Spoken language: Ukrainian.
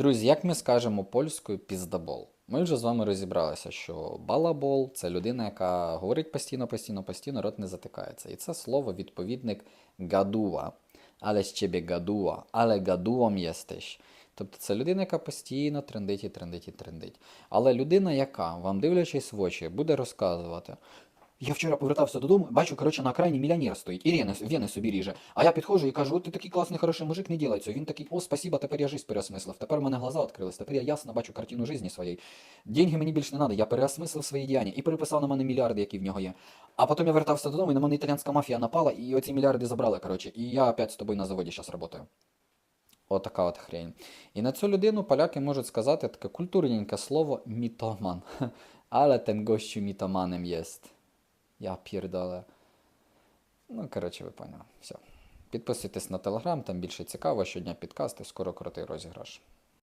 Друзі, як ми скажемо польською піздабол? Ми вже з вами розібралися, що балабол це людина, яка говорить постійно, постійно, постійно, рот не затикається. І це слово відповідник гадуа. Але з тебе гадуа, але гадуом єстеш. Тобто це людина, яка постійно трендить і трендить і трендить. Але людина, яка, вам дивлячись в очі, буде розказувати. Я вчора повертався додому, бачу, коротше, на окраїні мільйонер стоїть, і вени, собі ріже. А я підходжу і кажу, от ти такий класний, хороший мужик, не ділай цього. Він такий, о, спасіба, тепер я жизнь переосмислив. Тепер у мене глаза відкрились, тепер я ясно бачу картину житті своєї. Деньги мені більше не треба, я переосмислив свої діяння і переписав на мене мільярди, які в нього є. А потім я вертався додому, і на мене італійська мафія напала, і оці мільярди забрали, коротше. І я опять з тобою на заводі зараз працюю. Отака от хрень. І на цю людину поляки можуть сказати таке культурненьке слово мітоман. Але ten gościu мітоманом єсть. Я пірдоле. Ну, коротше, ви поняли. Все. Підписуйтесь на телеграм, там більше цікаво, щодня підкасти, скоро крутий розіграш.